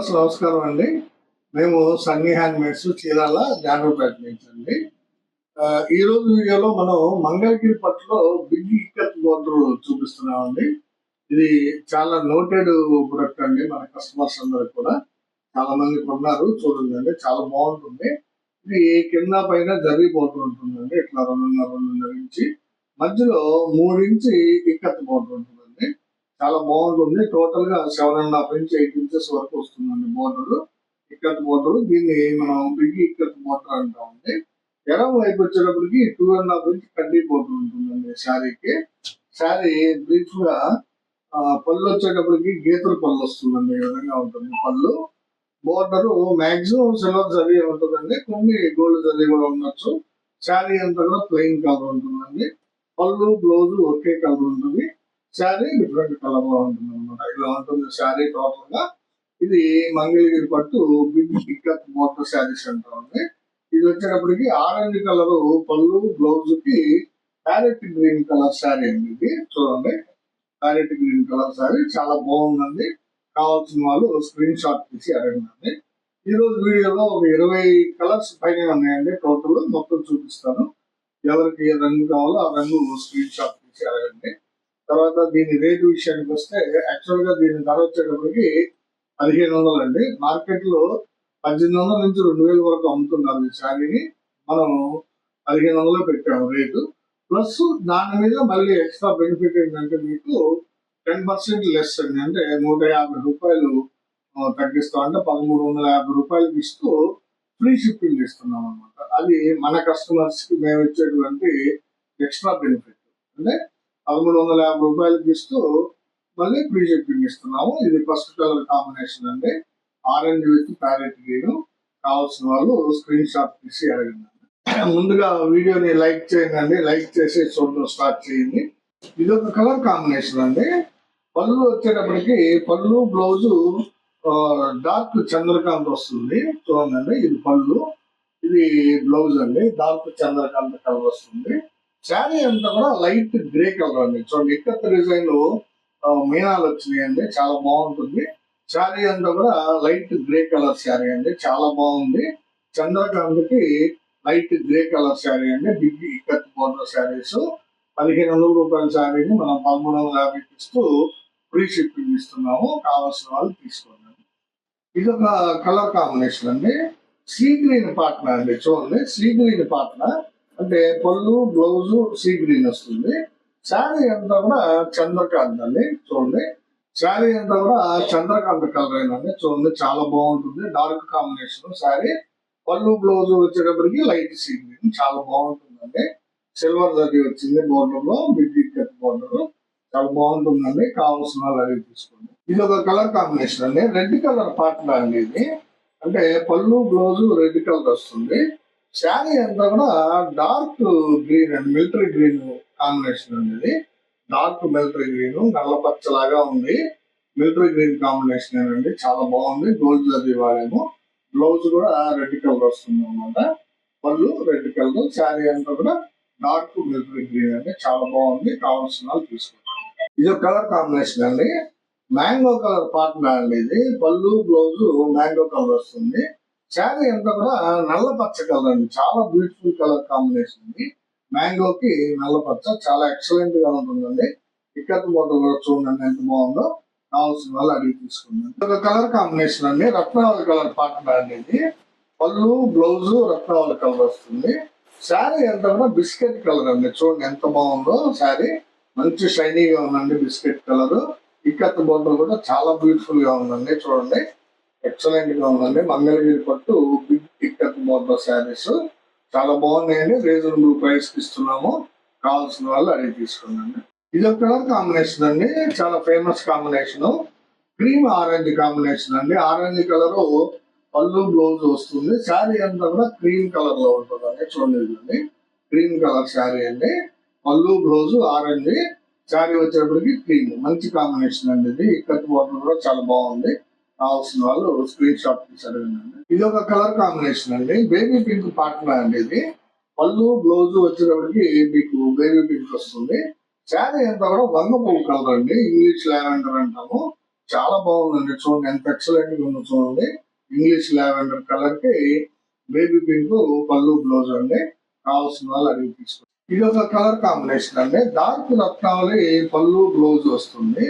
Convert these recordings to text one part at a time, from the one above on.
Viewers నమస్కారం అండి. మేము సన్నీ హ్యాండ్ మేడ్స్ చీరాల జానపేట నుంచి అండి. ఈ రోజు వీడియోలో మనం మంగళగిరి పట్టులో బిగ్ ఇక్కత్ బోర్డర్ చూపిస్తున్నామండి. ఇది చాలా నోటెడ్ ప్రొడక్ట్ అండి. మన కస్టమర్స్ అందరికి కూడా చాలా మంది కొన్నారు. చూడండి అండి చాలా బాగుంటుంది. ఇది కింద పైన జరీ బోర్డర్ ఉంటుందండి. ఇట్లా రెండున్నర రెండున్నర ఇంచి. మధ్యలో మూడు ఇంచి ఇక్కత్ బోర్డర్ ఉంటుంది. చాలా బాగుంటుంది టోటల్గా seven and half inch eight inches వరకు వస్తుందండి బోర్డర్ ఇక్కత్ బోర్డర్ దీన్ని మనం బిగ్గి ఇక్కత్ మోటార్ అంటామండి ఎడం వైపు వచ్చేటప్పటికి టూ అండ్ హాఫ్ ఇంచ్ కడ్డీ బోర్డర్ ఉంటుందండి శారీకి. శారీ బ్రీఫ్గా ఆ, పళ్ళు వచ్చేటప్పటికి గీతల పళ్ళు వస్తుందండి. ఈ విధంగా ఉంటుంది పళ్ళు. బోర్డర్ మాక్సిమం సిల్వర్ జరీ ఉంటుందండి. కొన్ని గోల్డ్ జరీ కూడా ఉండొచ్చు. శారీ అంతా కూడా ప్లెయిన్ కలర్ ఉంటుందండి. పళ్ళు బ్లౌజ్ ఒకే కలర్ ఉంటుంది. శారీ డిఫరెంట్ కలర్లో ఉంటుంది అనమాట ఇలా ఉంటుంది శారీ టోటల్గా ఇది మంగళగిరి పట్టు బిగ్ పిక్అప్ మోటార్ శారీస్ అంటామండి ఇది వచ్చేటప్పటికి ఆరెంజ్ కలర్ పళ్ళు బ్లౌజ్కి ప్యారెట్ గ్రీన్ కలర్ శారీ అండి ఇది. చూడండి. ప్యారెట్ గ్రీన్ కలర్ శారీ చాలా బాగుందండి. కావాల్సిన వాళ్ళు స్క్రీన్ షాట్ తీసి అడగండి ఈ రోజు వీడియోలో ఒక ఇరవై కలర్స్ పైన ఉన్నాయండి టోటల్. మొత్తం చూపిస్తాను. ఎవరికి ఏ రంగు కావాలో ఆ రంగు స్క్రీన్ షాట్ తీసి అడగండి. తర్వాత దీని రేటు విషయానికి వస్తే యాక్చువల్గా దీని ధర వచ్చేటప్పటికి పదిహేను వందలు అండి. మార్కెట్లో పద్దెనిమిది వందల నుంచి రెండు వేల వరకు అమ్ముతున్నారు ఈ శారీని. మనం పదిహేను వందలు పెట్టాము రేటు. ప్లస్ దాని మీద మళ్ళీ ఎక్స్ట్రా బెనిఫిట్ ఏంటంటే మీకు టెన్ పర్సెంట్ లెస్ అండి. అంటే నూట యాభై రూపాయలు తగ్గిస్తాం అంటే పదమూడు వందల యాభై రూపాయలకి ఇస్తూ ఫ్రీ షిప్పింగ్ ఇస్తున్నాం అనమాట అది మన కస్టమర్స్కి మేము ఇచ్చేటువంటి ఎక్స్ట్రా బెనిఫిట్. అంటే పదమూడు వందల యాభై రూపాయలకి ఇస్తూ మళ్ళీ ఫ్రీ షిప్పింగ్ ఇస్తున్నాము. ఇది ఫస్ట్ కలర్ కాంబినేషన్ అండి. Orange with parrot green. కావాల్సిన వాళ్ళు స్క్రీన్ షాట్ తీసి అడగండి. ముందుగా వీడియోని లైక్ చేయండి. లైక్ చేసి చూడడం స్టార్ట్ చేయండి. ఇది ఒక కలర్ కాంబినేషన్ అండి. పళ్ళు వచ్చేటప్పటికి పళ్ళు బ్లౌజు డార్క్ చంద్రకాంత్ వస్తుంది. చూడండి ఇది పళ్ళు. ఇది బ్లౌజ్ అండి. డార్క్ చంద్రకాంత్ కలర్ వస్తుంది. శారీ అంతా కూడా లైట్ గ్రే కలర్ అండి చూడండి ఇక్కత్ డిజైన్ మీనాలు వచ్చినాయండి చాలా బాగుంటుంది. శారీ అంతా కూడా లైట్ గ్రే కలర్ శారీ అండి చాలా బాగుంది. చంద్రకాంతకి లైట్ గ్రే కలర్ శారీ అండి బిగ్ ఇక్కత్ బోర్డర్ శారీస్. పదిహేను వందల రూపాయల శారీని మనం పదమూడు వందల యాభైకి ఇస్తూ ఫ్రీ షిప్పింగ్ ఇస్తున్నాము. కావాల్సిన వాళ్ళు తీసుకోండి. ఇది ఒక కలర్ కాంబినేషన్ అండి. సీ గ్రీన్ పాటన అండి చూడండి. సీ గ్రీన్ పాటన. అంటే పళ్ళు బ్లౌజు సీ గ్రీన్ వస్తుంది. శారీ అంతా కూడా చంద్రకాంత్ అండి చూడండి. శారీ అంతా కూడా చంద్రకాంత కలర్ అయినండి చూడండి. చాలా బాగుంటుంది డార్క్ కాంబినేషన్ శారీ. పళ్ళు బ్లౌజ్ వచ్చేటప్పటికి లైట్ సీ గ్రీన్ చాలా బాగుంటుందండి. సిల్వర్ జరీ వచ్చింది బోర్డర్లో బిగ్ బోర్డర్ చాలా బాగుంటుందండి కావాల్సిన వాళ్ళు అడిగి తీసుకోండి. ఇది ఒక కలర్ కాంబినేషన్ అండి. రెడ్ కలర్ పాటలు అండి ఇది. అంటే పళ్ళు బ్లౌజ్ రెడ్ కలర్ వస్తుంది. శారీ అంతా కూడా dark green and military green combination అండి ఇది డార్క్ మిలిటరీ గ్రీన్ నల్ల పచ్చలాగా ఉంది. మిలిటరీ గ్రీన్ కాంబినేషన్ అండి చాలా బాగుంది. గోల్డ్ జరీ వాడేమో. బ్లౌజ్ కూడా రెడ్ కలర్ వస్తుంది అనమాట పళ్ళు రెడ్ కలర్. శారీ అంతా కూడా డార్క్ మిలిటరీ గ్రీన్ అండి. చాలా బాగుంది. కావాల్సిన వాళ్ళు తీసుకోండి ఇది ఒక కలర్ కాంబినేషన్ అండి. మ్యాంగో కలర్ పార్ట్నర్ అండి ఇది. పళ్ళు బ్లౌజ్ మ్యాంగో కలర్ వస్తుంది. శారీ అంతా కూడా నల్ల పచ్చ కలర్ అండి. చాలా బ్యూటిఫుల్ కలర్ కాంబినేషన్ ఇది. మ్యాంగోకి నల్ల పచ్చ చాలా ఎక్సలెంట్గా ఉంటుందండి. ఇక్కత్ బోటల్ కూడా చూడండి ఎంత బాగుందో. కావాల్సిన వాళ్ళు అడిగి తీసుకుందండి ఒక కలర్ కాంబినేషన్ అండి. రత్నావళి కలర్ పార్ట్నర్ అండి ఇది. పళ్ళు బ్లౌజ్ రత్నావళి కలర్ వస్తుంది. శారీ అంతా కూడా బిస్కెట్ కలర్ అండి. చూడండి ఎంత బాగుందో శారీ మంచి షైనీగా ఉందండి బిస్కెట్ కలర్ ఇక్కత్ బోర్డర్ కూడా చాలా బ్యూటిఫుల్గా ఉందండి. చూడండి. ఎక్సలెంట్గా ఉందండి. మంగళగిరి పట్టు బిగ్ ఇక్కత్ బోర్డర్ శారీస్. చాలా బాగున్నాయండి. రీజనబుల్ ప్రైస్కి ఇస్తున్నాము. కావాల్సిన వాళ్ళు అడిగి తీసుకున్నాండి ఇది ఒక కలర్ కాంబినేషన్ అండి. చాలా famous combination. Cream orange combination అండి. ఆరెంజ్ కలర్ పళ్ళు బ్లౌజ్ వస్తుంది. శారీ అంతా కూడా క్రీమ్ కలర్లో ఉంటుందండి. చూడండి క్రీమ్ కలర్ శారీ అండి. పళ్ళు బ్లౌజ్ ఆరెంజ్. శారీ వచ్చేప్పటికి క్రీమ్. మంచి కాంబినేషన్ అండి ఇది. ఇక్కత్ బోర్డర్ కూడా చాలా బాగుంది. కావాల్సిన వాళ్ళు స్క్రీన్ షాట్ తీసారు ఇది ఒక కలర్ కాంబినేషన్ అండి. బేబీ పింక్ పార్ట్నర్ అండి ఇది. పళ్ళు బ్లౌజ్ వచ్చేటప్పటికి మీకు బేబీ పింక్ వస్తుంది. శారీ అంతా కూడా వంగ పువ్వు కలర్ అండి. ఇంగ్లీష్ లావెండర్ అంటాము. చాలా బాగుందండి. చూడండి ఎంత ఎక్సలెంట్గా ఉందో చూడండి. ఇంగ్లీష్ లావెండర్ కలర్కి బేబీ పింక్ పళ్ళు బ్లౌజ్ అండి. కావాల్సిన వాళ్ళు అడిగి తీసుకోండి. ఇది ఒక కలర్ కాంబినేషన్ అండి. డార్క్ రత్నావళి పళ్ళు బ్లౌజ్ వస్తుంది.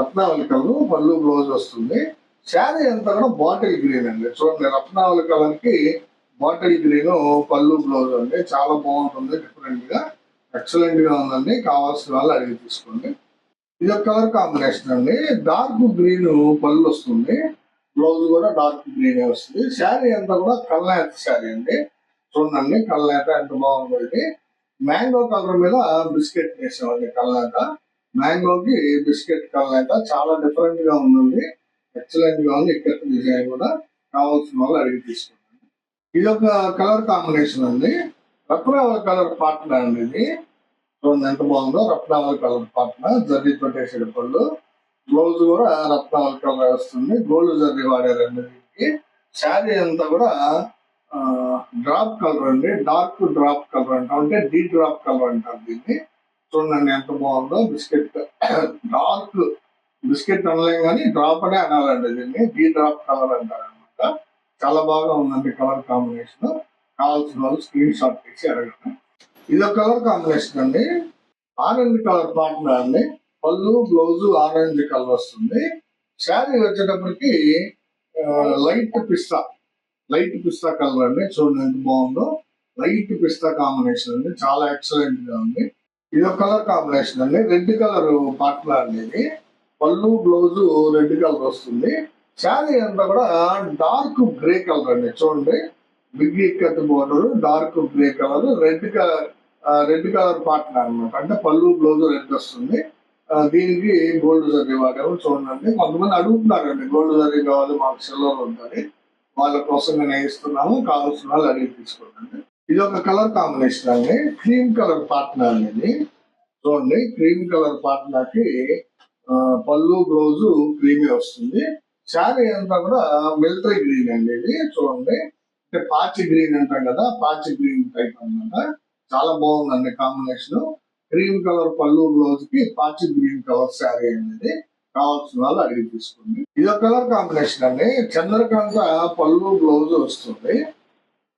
రత్నావళి కలర్ పళ్ళు బ్లౌజ్ వస్తుంది. శారీ అంతా కూడా బాటిల్ గ్రీన్ అండి. చూడండి రత్నావళి కలర్కి బాటిల్ గ్రీన్ పళ్ళు బ్లౌజ్ అండి చాలా బాగుంటుంది డిఫరెంట్గా ఎక్సలెంట్ ఉందండి. కావాల్సిన వాళ్ళు అడిగి తీసుకోండి. ఇది ఒక కలర్ కాంబినేషన్ అండి. డార్క్ గ్రీన్ పళ్ళు వస్తుంది. బ్లౌజ్ కూడా డార్క్ గ్రీన్ వస్తుంది. శారీ అంతా కూడా కళ్ళనేత శారీ అండి. చూడండి కళ్ళనేత ఎంత బాగుంది మ్యాంగో కలర్ మీద బిస్కెట్ వేసామండి కళ్ళనేత మ్యాంగోకి బిస్కెట్ కళ్ళనేత చాలా డిఫరెంట్గా ఉందండి. ఎక్సలెంట్గా ఇక్కడ డిజైన్ కూడా కావాల్సిన వాళ్ళు అడిగి తీసుకున్నాను ఇది ఒక కలర్ కాంబినేషన్ అండి. రత్నావళ కలర్ పార్ట్నర్ అండి ఇది? చూడండి ఎంత బాగుందో రత్నావళ కలర్ పార్ట్నర్ జర్రీ తోటేసే పళ్ళు. బ్లౌజ్ కూడా రత్నావళ కలర్ వస్తుంది. గోల్డ్ జర్రీ వాడారండి దీనికి. శారీ అంతా కూడా డ్రాప్ కలర్ అండి. డార్క్ డ్రాప్ కలర్ అంటాం. అంటే డీ డ్రాప్ కలర్ అంటారు దీన్ని. చూడండి ఎంత బాగుందో బిస్కెట్ డార్క్ బిస్కెట్ అనలేం కానీ డ్రాప్ అనే అనాలండి దీన్ని. డీ డ్రాప్ కలర్ అంటారు అనమాట చాలా బాగా ఉందండి కలర్ కాంబినేషన్. కావాల్సిన వాళ్ళు స్క్రీన్ షాట్ తీసి అడగండి. ఇది ఒక కలర్ కాంబినేషన్ అండి. ఆరెంజ్ కలర్ పార్ట్నర్ అండి. పళ్ళు బ్లౌజ్ ఆరెంజ్ కలర్ వస్తుంది. శారీ వచ్చేటప్పటికి light pista. Light pista colour అండి. చూడండి ఎంత బాగుందో. లైట్ పిస్తా కాంబినేషన్ అండి. చాలా ఎక్సలెంట్గా ఉంది. ఇది ఒక కలర్ కాంబినేషన్ అండి. రెడ్ కలర్ పార్ట్నర్ అండి ఇది. పళ్ళు బ్లౌజు రెడ్ కలర్ వస్తుంది. శారీ అంతా కూడా డార్క్ గ్రే కలర్ అండి. చూడండి. Big ikat border dark grey colour red colour red colour partner అన్నమాట. అంటే పళ్ళు బ్లౌజ్ రెడ్ వస్తుంది. దీనికి గోల్డ్ జరీ వాడాము. చూడండి. కొంతమంది అడుగుతున్నారండి గోల్డ్ జరీ కావాలి మాకు సిల్వర్ ఉందని. వాళ్ళ కోసం నేను ఇస్తున్నాము కావాల్సిన వాళ్ళు అడిగి తీసుకోండి. ఇది ఒక కలర్ కాంబినేషన్ అండి. క్రీమ్ కలర్ పార్ట్నర్ అనేది. చూడండి. క్రీమ్ కలర్ పార్ట్నర్కి పళ్ళు బ్లౌజ్ క్రీమీ వస్తుంది. శారీ అంతా కూడా మిలిటరీ గ్రీన్ అండి ఇది చూడండి. అంటే పాచి గ్రీన్ అంటాం కదా పాచి గ్రీన్ టైప్ అనమాట చాలా బాగుందండి కాంబినేషన్. క్రీమ్ కలర్ పళ్ళు బ్లౌజ్కి పాచి గ్రీన్ కలర్ శారీ అనేది కావాల్సిన వాళ్ళు అడిగి తీసుకోండి. ఇది ఒక కలర్ కాంబినేషన్ అండి. చంద్రకాంత పళ్ళు బ్లౌజ్ వస్తుంది.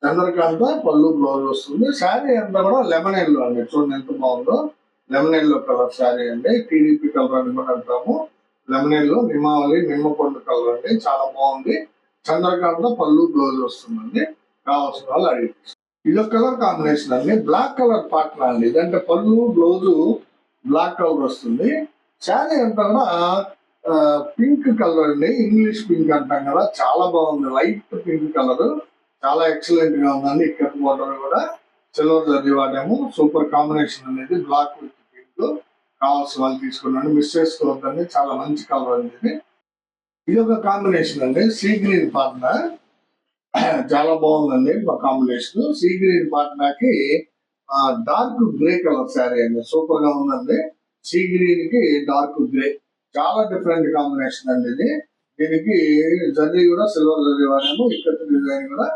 చంద్రకాంత పళ్ళు బ్లౌజ్ వస్తుంది. శారీ అంతా కూడా లెమన్ ఎల్లో అండి. చూడండి ఎంత బాగుందో. లెమన్లో కలర్ శారీ అండి. టీడీపీ కలర్ అని కూడా అంటాము. లెమన్లో నిమావళి నిమ్మపండు కలర్ అండి. చాలా బాగుంది. చంద్రకాంత పళ్ళు బ్లౌజ్ వస్తుందండి. కావాల్సిన వాళ్ళు అడిగి ఇది కలర్ కాంబినేషన్ అండి. బ్లాక్ కలర్ పార్ట్నర్ అండి. ఇదంటే పళ్ళు బ్లౌజ్ బ్లాక్ కలర్ వస్తుంది. శారీ అంతా కూడా పింక్ కలర్ అండి. ఇంగ్లీష్ పింక్ అంటాం కదా. చాలా బాగుంది. లైట్ పింక్ కలర్ చాలా ఎక్సలెంట్గా ఉందండి. ఇక్కడ బోర్డర్ కూడా. సిల్వర్ జరీ వాడాము సూపర్ కాంబినేషన్ అనేది బ్లాక్ విత్ పింక్. కావాల్సిన వాళ్ళు తీసుకున్నాను మిస్ చేసుకోవద్దండి చాలా మంచి కలర్ అండి ఇది ఒక కాంబినేషన్ అండి. సీ గ్రీన్ పార్ట్నర్ చాలా బాగుందండి మా కాంబినేషన్. సీ గ్రీన్ పార్ట్నర్ డార్క్ గ్రే కలర్ శారీ అండి. సూపర్గా ఉందండి. సీ గ్రీన్కి డార్క్ గ్రే. చాలా డిఫరెంట్ కాంబినేషన్ అండి ఇది. దీనికి జర్నీ కూడా సిల్వర్ జర్నీ వాడాము. ఇక్కడ డిజైన్ కూడా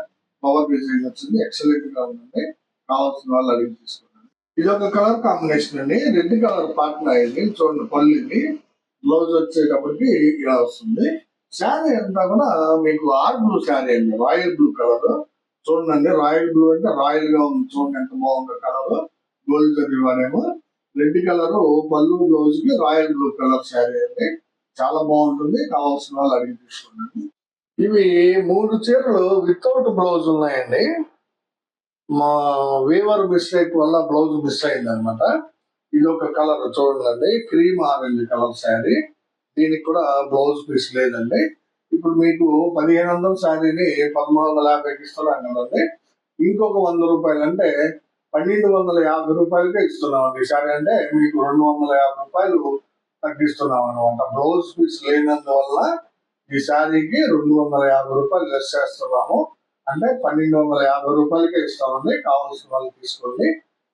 పవర్ డిజైన్ వచ్చింది. ఎక్సలెంట్గా ఉందండి. కావాల్సిన వాళ్ళు అడిగి తీసుకున్నాను ఇది ఒక కలర్ కాంబినేషన్ అండి. రెడ్ కలర్ పార్ట్నర్ అయింది చూడండి పళ్ళు బ్లౌజ్ వచ్చేటప్పటికి ఇలా వస్తుంది. శారీ అంతా కూడా మీకు ఆర్ బ్లూ శారీ అండి రాయల్ బ్లూ కలర్. చూడండి రాయల్ బ్లూ అంటే రాయల్గా ఉంది. చూడండి ఎంత బాగుందో కలర్. గోల్డ్ జరీ వాడేమో. రెడ్ కలర్ పళ్ళు బ్లౌజ్కి రాయల్ బ్లూ కలర్ శారీ అండి. చాలా బాగుంటుంది. కావాల్సిన వాళ్ళు అడిగి తీసుకోండి ఇవి మూడు చీరలు వితౌట్ బ్లౌజ్ ఉన్నాయండి. మా వేవర్ మిస్టేక్ వల్ల బ్లౌజ్ మిస్ అయింది అనమాట ఇది ఒక కలర్ చూడండి క్రీమ్ ఆరెంజ్ కలర్ శారీ దీనికి కూడా బ్లౌజ్ పీస్ లేదండి. ఇప్పుడు మీకు పదిహేను వందల శారీని పదమూడు వందల యాభైకి ఇస్తున్నాం కదండి. ఇంకొక వంద రూపాయలు అంటే పన్నెండు వందల యాభై రూపాయలకే ఇస్తున్నామండి. శారీ అంటే మీకు రెండు వందల యాభై రూపాయలు తగ్గిస్తున్నాం అనమాట బ్లౌజ్ పీస్ లేనందువల్ల ఈ శారీకి రెండు వందల యాభై రూపాయలు లెస్ చేస్తున్నాము. అంటే పన్నెండు వందల యాభై రూపాయలకే ఇస్తామండి. కావాల్సిన వాళ్ళు తీసుకోండి.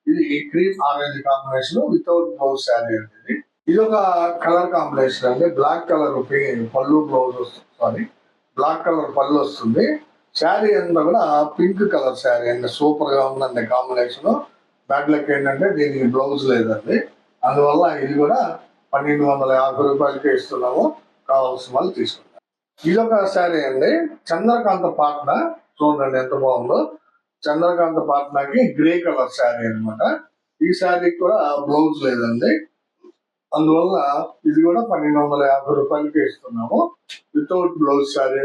ఇది cream orange combination without blouse sari అండి. ఇది ఇది ఒక కలర్ కాంబినేషన్ అండి. బ్లాక్ కలర్ పళ్ళు బ్లౌజ్ వస్తుంది సారీ బ్లాక్ కలర్ పళ్ళు వస్తుంది. శారీ అంతా కూడా పింక్ కలర్ శారీ అండి. సూపర్గా ఉందండి కాంబినేషన్. బ్యాడ్లకి ఏంటంటే దీనికి బ్లౌజ్ లేదండి. అందువల్ల ఇది కూడా పన్నెండు వందల యాభై రూపాయలకే ఇస్తున్నాము. కావాల్సిన వాళ్ళు తీసుకుంటారు ఇదొక శారీ అండి. చంద్రకాంత పాట్న. చూడండి ఎంత బాగుందో. చంద్రకాంత పాట్నాకి గ్రే కలర్ శారీ అనమాట ఈ శారీకి కూడా బ్లౌజ్ లేదండి. అందువల్ల ఇది కూడా పన్నెండు వందల యాభై రూపాయలకి ఇస్తున్నాము. Without blouse sari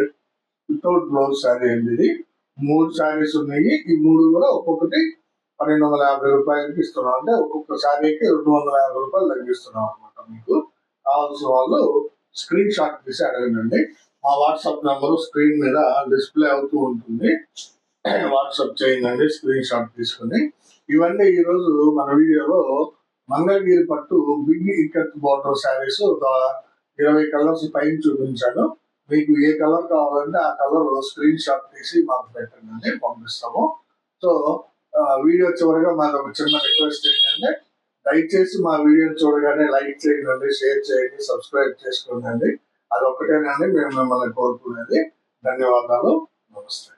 without blouse sari అండి ఇది. మూడు శారీస్ ఉన్నాయి. ఈ మూడు కూడా ఒక్కొక్కటి పన్నెండు వందల యాభై రూపాయలకి ఇస్తున్నాం. అంటే ఒక్కొక్క శారీకి రెండు వందల యాభై రూపాయలు తగ్గిస్తున్నాం అనమాట మీకు. కావాల్సిన వాళ్ళు స్క్రీన్ షాట్ తీసి అడగండి. మా వాట్సాప్ నెంబర్ స్క్రీన్ మీద డిస్ప్లే అవుతూ ఉంటుంది. వాట్సాప్ చేయండి స్క్రీన్ షాట్ తీసుకుని. ఇవన్నీ ఈరోజు మన వీడియోలో మంగళగిరి పట్టు బిగ్ ఇక్కత్ బార్డర్ శారీస్ ఒక ఇరవై కలర్స్ పైన చూపించాను. మీకు ఏ కలర్ కావాలంటే ఆ కలర్ స్క్రీన్ షాట్ తీసి మాకు పెట్టండి పంపిస్తాము. సో వీడియో చివరిగా మాకు ఒక చిన్న రిక్వెస్ట్ ఏంటంటే దయచేసి మా వీడియో చూడగానే లైక్ చేయండి షేర్ చేయండి సబ్స్క్రైబ్ చేసుకోండి. అది ఒక్కటేనండి మేము మిమ్మల్ని కోరుకునేది. ధన్యవాదాలు. నమస్తే.